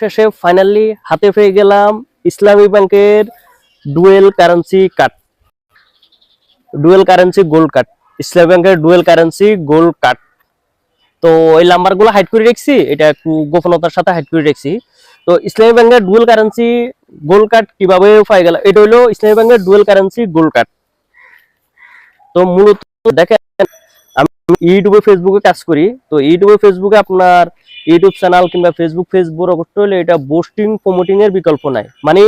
শেষে ফাইনালি হাতে পেয়ে গেলাম ইসলামী ব্যাংকের dual currency card dual currency gold card Islami ব্যাংকের ডুয়েল কারেন্সি গোল্ড কার্ড তো এই নাম্বারগুলো হাইড করে রেখেছি, এটা একটু গোপনতার সাথে হাইড করে রেখেছি। তো ইসলামী ব্যাংকের ডুয়েল কারেন্সি গোল্ড কার্ড কীভাবে পাই গেল এটা হলো ইসলামী ব্যাংকের ডুয়েল কারেন্সি গোল্ড কার্ড তো মূলত দেখেন, আমি ইউটিউবে ফেসবুকে কাজ করি। তো ইউটিউবে ফেসবুকে আপনার ইউটিউব চ্যানেল কিংবা ফেসবুক পেজ বড় করতে হলে এটা বোস্টিং প্রমোটিং এর বিকল্প নাই। মানে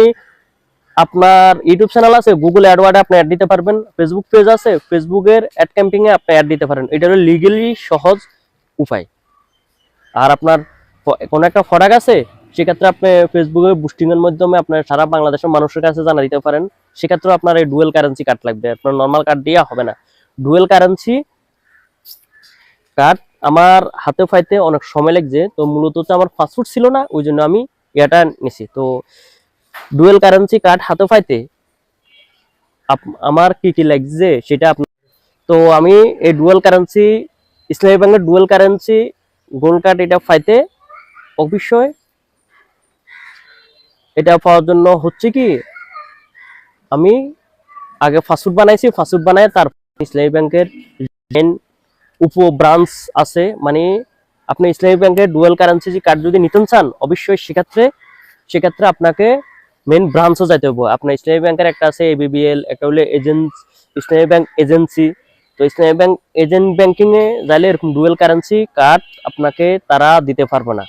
আপনার ইউটিউব চ্যানেল আছে গুগল অ্যাডওয়ার্ডে আপনি অ্যাড দিতে পারবেন ফেসবুক পেজ আছে ফেসবুকের অ্যাড ক্যাম্পিং এ আপনি অ্যাড দিতে পারেন। এটা হলো লিগেলি সহজ উপায়। আর আপনার কোনো একটা ফরাক আছে, সেক্ষেত্রে আপনি ফেসবুকে বুস্টিং এর মাধ্যমে আপনার সারা বাংলাদেশের মানুষের কাছে জানা দিতে পারেন। সেক্ষেত্রে আপনার এই ডুয়েল কারেন্সি কার্ড লাগবে। আপনার নর্মাল কার্ড দিয়ে হবে না। ডুয়েল কারেন্সি কার্ড আমার হাতে ফাইতে অনেক সময় লাগছে, তো মূলত হচ্ছে আমার ফাস্টফুড ছিল না, ওই জন্য আমি এটা নিছি। তো ডুয়েল কারেন্সি কার্ড হাতে ফাইতে আমার কি কি লাগছে সেটা তো আমি এই ডুয়েল কারেন্সি ইসলামী ব্যাংকের ডুয়েল কারেন্সি গোল্ড কার্ড এটা পাইতে অবশ্যই এটা পাওয়ার জন্য হচ্ছে কি, আমি আগে ফাস্টফুড বানাইছি ফাস্টফুড বানায় তার ইসলামী ব্যাংকের উপ ব্রাঞ্চ আছে মানে আপনি ইসলামী ব্যাংকের ডুয়েল কারেন্সি কার্ড যদি নিতে চান, অবশ্যই সেক্ষেত্রে সেক্ষেত্রে আপনাকে মেন ব্রাঞ্চও যাইতে হবে আপনার ইসলামী ব্যাংকের একটা আছে এবিবিএল একটা হলো এজেন্স ইসলামী ব্যাংক এজেন্সি তো ইসলামী ব্যাংক এজেন্ট ব্যাংকিং এ যাইলে এরকম ডুয়েল কারেন্সি কার্ড আপনাকে তারা দিতে পারবে না।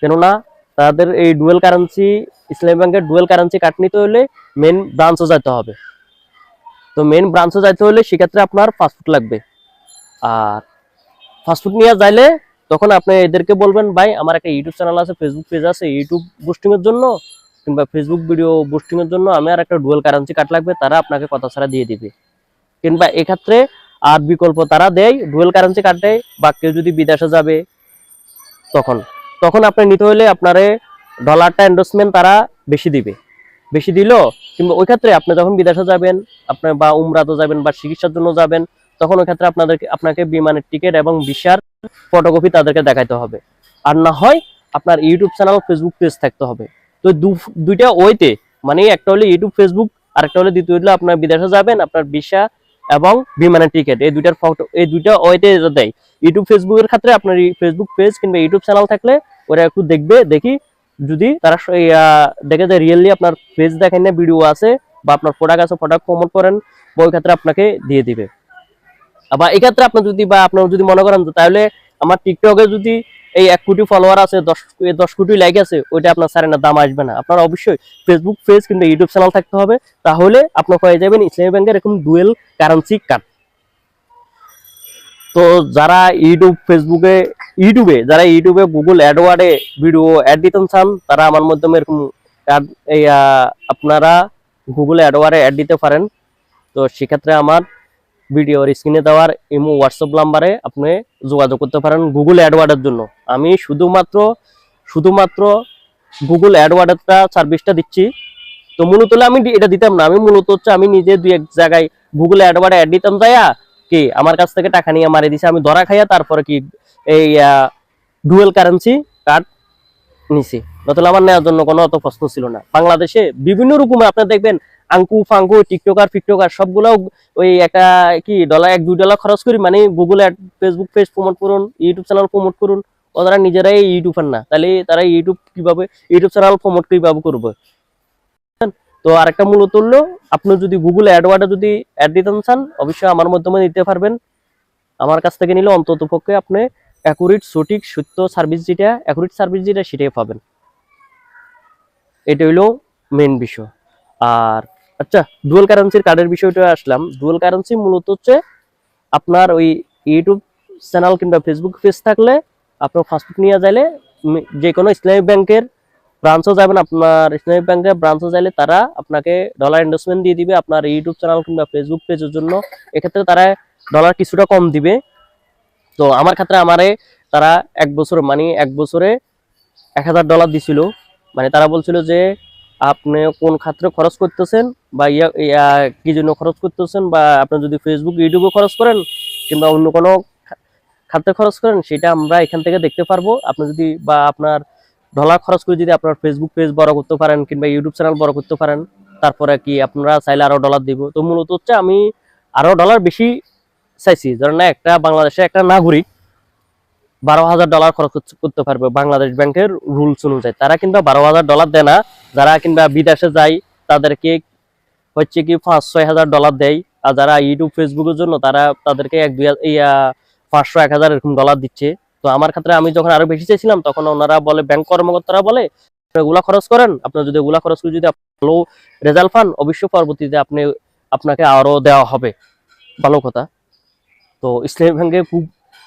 কেননা, তাদের এই ডুয়েল কারেন্সি ইসলামী ব্যাংকের ডুয়েল কারেন্সি কার্ড নিতে হলে মেন ব্রাঞ্চও যাইতে হবে। তো মেন ব্রাঞ্চে যাইতে হলে সেক্ষেত্রে আপনার পাসপোর্ট লাগবে। আর ফাস্টফুড নিয়ে যাইলে তখন আপনি এদেরকে বলবেন, ভাই, আমার একটা ইউটিউব চ্যানেল আছে ফেসবুক পেজ আছে ইউটিউব বুস্টিং এর জন্য কিংবা ফেসবুক ভিডিও বুস্টিং এর জন্য আমি আর একটা ডুয়েল কারেন্সি কার্ড লাগবে, তারা আপনাকে কথা ছাড়া দিয়ে দিবে। কিংবা এক্ষেত্রে আর বিকল্প তারা দেয় ডুয়েল কারেন্সি কার্ড দেয়, বা কেউ যদি বিদেশে যাবে তখন। তখন আপনি নিতে হলে আপনারে ডলারটা এন্ডোসমেন্ট তারা বেশি দিবে। বেশি দিল, কিংবা ওই ক্ষেত্রে আপনি যখন বিদেশে যাবেন আপনার বা উমরাতে যাবেন বা চিকিৎসার জন্য যাবেন তখন ওই ক্ষেত্রে আপনাদেরকে, আপনাকে বিমানের টিকিট এবং ভিসার ফটোকপি তাদেরকে দেখাইতে হবে। আর না হয় আপনার ইউটিউব চ্যানেল ফেসবুক পেজ থাকতে হবে। তো দুইটা ওইতে মানে একটা হলো ইউটিউব, ফেসবুক আর একটা হলো দ্বিতীয় হলো আপনার বিদেশে যাবেন, আপনার ভিসা এবং বিমানের টিকিট। এই দুইটার ফটো, এই দুইটা ওইতে দেয়। ইউটিউব, ফেসবুকের ক্ষেত্রে আপনার ফেসবুক পেজ কিংবা ইউটিউব চ্যানেল থাকলে ওরা একটু দেখবে, দেখি যদি তারা দেখে যে রিয়েলি আপনার পেজ দেখেন না, ভিডিও আছে বা আপনার প্রোডাক্ট আছে প্রোডাক্ট প্রমোট করেন ওই ক্ষেত্রে আপনাকে দিয়ে দিবে। আবার এই ক্ষেত্রে আপনি যদি বা আপনার যদি মনে করেন তাহলে আমার টিকটকে যদি এই এক কোটি ফলোয়ার আছে, দশ দশ কোটি লাইক আছে, ওইটা আপনার স্যারের দাম আসবে না। আপনার অবশ্যই ফেসবুক পেজ কিংবা ইউটিউব চ্যানেল থাকতে হবে। তাহলে আপনার পেয়ে যাবেন ইসলামী ব্যাংকের এরকম ডুয়েল কারেন্সি কার্ড তো যারা ইউটিউব ফেসবুকে ইউটিউবে যারা ইউটিউবে গুগল অ্যাডওয়ার্ডে ভিডিও অ্যাড দিতে চান, তারা আমার মাধ্যমে এরকম আপনারা গুগল অ্যাডওয়ার্ডে অ্যাড দিতে পারেন। তো সেক্ষেত্রে আমার ভিডিওর স্ক্রিনে দেওয়ার ইমো হোয়াটসঅ্যাপ নাম্বারে আপনি যোগাযোগ করতে পারেন গুগল অ্যাডওয়ার্ডের জন্য। আমি শুধুমাত্র শুধুমাত্র গুগল অ্যাডওয়ার্ডেরটা সার্ভিসটা দিচ্ছি। তো মূলত আমি এটা দিতাম না। আমি মূলত হচ্ছে আমি নিজে দুই এক জায়গায় গুগল অ্যাডওয়ার্ডে অ্যাড দিতাম যাইয়া কি আমার কাছ থেকে টাকা নিয়ে মারি দিছে, আমি ধরা খাইয়া তারপরে কি এই ডুয়েল কারেন্সি কার্ড নিছি। নতুবা আমার নেওয়ার জন্য কোনো অত প্রশ্ন ছিল না। বাংলাদেশে বিভিন্ন রকমের, আপনি দেখবেন আঙ্কু, ফাঙ্কু, টিকটকার, ফিকটকার সবগুলো ওই একটা কি ডলার এক, দুই ডলার খরচ করি মানে Google ad Facebook page promote করুন ইউটিউব চ্যানেল প্রমোট করুন, ওরা নিজেরাই ইউটিউবার না। তাহলে তারা ইউটিউব কীভাবে ইউটিউব চ্যানেল প্রমোট কীভাবে করবে? তো আরেকটা মূলত হলো আপনি যদি গুগল অ্যাডওয়ার্ডে যদি অ্যাড দিতে চান, অবশ্যই আমার মাধ্যমে দিতে পারবেন। আমার কাছ থেকে নিলে অন্তত পক্ষে আপনি অ্যাকুরেট সঠিক সত্য সার্ভিস যেটা অ্যাকুরেট সার্ভিস যেটা, সেটাই পাবেন। এটা হইল মেন বিষয়। আর আচ্ছা ডুয়াল কারেন্সির কার্ডের বিষয়টা আসলাম। ডুয়াল কারেন্সি মূলত হচ্ছে আপনার ওই ইউটিউব চ্যানেল কিংবা ফেসবুক পেজ থাকলে আপনার ফাস্টফুড নিয়ে যাইলে যে কোনো ইসলামী ব্যাংকের ব্রাঞ্চও যাবেন। আপনার ইসলামী ব্যাংকের ব্রাঞ্চও যাইলে তারা আপনাকে ডলার ইনভেস্টমেন্ট দিয়ে দিবে আপনার ইউটিউব চ্যানেল কিংবা ফেসবুক পেজের জন্য। এক্ষেত্রে তারা ডলার কিছুটা কম দিবে। তো আমার ক্ষেত্রে আমারে তারা এক বছর মানে এক বছরে এক হাজার ডলার দিছিল। মানে তারা বলছিল যে আপনি কোন ক্ষেত্রে খরচ করতেছেন বা ইয়া কি জন্য খরচ করতেছেন বা আপনি যদি ফেসবুক ইউটিউবে খরচ করেন কিংবা অন্য কোনো খাতে খরচ করেন, সেটা আমরা এখান থেকে দেখতে পারব। আপনি যদি বা আপনার ডলার খরচ করে যদি আপনার ফেসবুক পেজ বড় করতে পারেন কিংবা ইউটিউব চ্যানেল বড় করতে পারেন, তারপরে কি আপনারা চাইলে আরও ডলার দিব। তো মূলত হচ্ছে আমি আরও ডলার বেশি চাইছি। ধরেন একটা বাংলাদেশে একটা নাগরিক বারো হাজার ডলার খরচ করতে পারবে বাংলাদেশ ব্যাংকের রুলস অনুযায়ী। তারা কিন্তু বারো হাজার ডলার দেয় না। যারা কিংবা বিদেশে যায় তাদেরকে হচ্ছে কি পাঁচ, ছয় হাজার ডলার দেয় আর যারা ইউটিউব ফেসবুকের জন্য, তারা তাদেরকে এক, দুই পাঁচশো এক হাজার এরকম ডলার দিচ্ছে। তো আমার ক্ষেত্রে আমি যখন আরও বেশি চাইছিলাম, তখন ওনারা বলে ব্যাংক কর্মকর্তারা বলে, "আপনি এগুলা খরচ করেন। আপনার যদি এগুলা খরচ করে যদি ভালো রেজাল্ট পান, অবশ্যই পরবর্তীতে আপনি, আপনাকে আরও দেওয়া হবে। ভালো কথা। তো ইসলামী ব্যাংকে খুব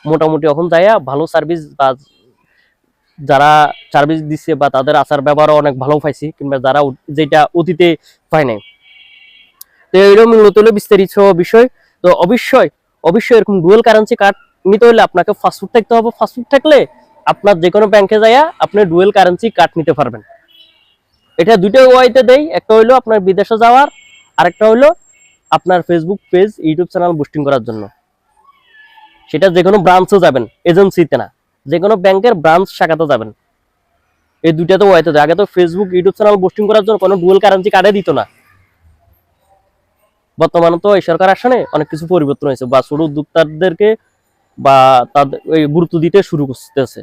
মোটামুটি এখন যাইয়া ভালো সার্ভিস বা যারা সার্ভিস দিচ্ছে বা তাদের আচার ব্যবহারও অনেক ভালো পাইছি, কিংবা যারা যেটা অতীতে পায় নাই। তো এইরকম মূলত হলো বিস্তারিত বিষয়। তো অবশ্যই অবশ্যই এরকম ডুয়েল কারেন্সি কার্ড নিতে হলে আপনাকে ফাস্টফুড থাকতে হবে। ফাস্টফুড থাকলে আপনার যে কোনো ব্যাংকে যাইয়া আপনি ডুয়েল কারেন্সি কার্ড নিতে পারবেন। এটা দুটো ওয়াইতে দেই। একটা হইল আপনার বিদেশে যাওয়ার, আরেকটা হইল আপনার Facebook page YouTube channel boosting করার জন্য। সেটা যে কোনো ব্রাঞ্চে যাবেন এজেন্সিতে না। যে কোনো ব্যাংকের ব্রাঞ্চ শাখাতে যাবেন। এই দুইটাতে ওয়াইতে দেয়। আগে তো ফেসবুক ইউটিউব চ্যানেল বুস্টিং করার জন্য কোনো ডুয়েল কারেন্সি কার্ডে দিত না। বর্তমানে তো এই সরকার আসনে অনেক কিছু পরিবর্তন হয়েছে। বা ছোট উদ্যোক্তাদেরকে বা তাদের গুরুত্ব দিতে শুরু করতেছে।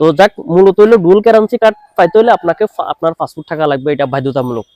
তো যাক, মূলত হইল ডুয়েল কারেন্সি কার্ড পাইতে হলে আপনাকে আপনার পাসপোর্ট থাকা লাগবে। এটা বাধ্যতামূলক।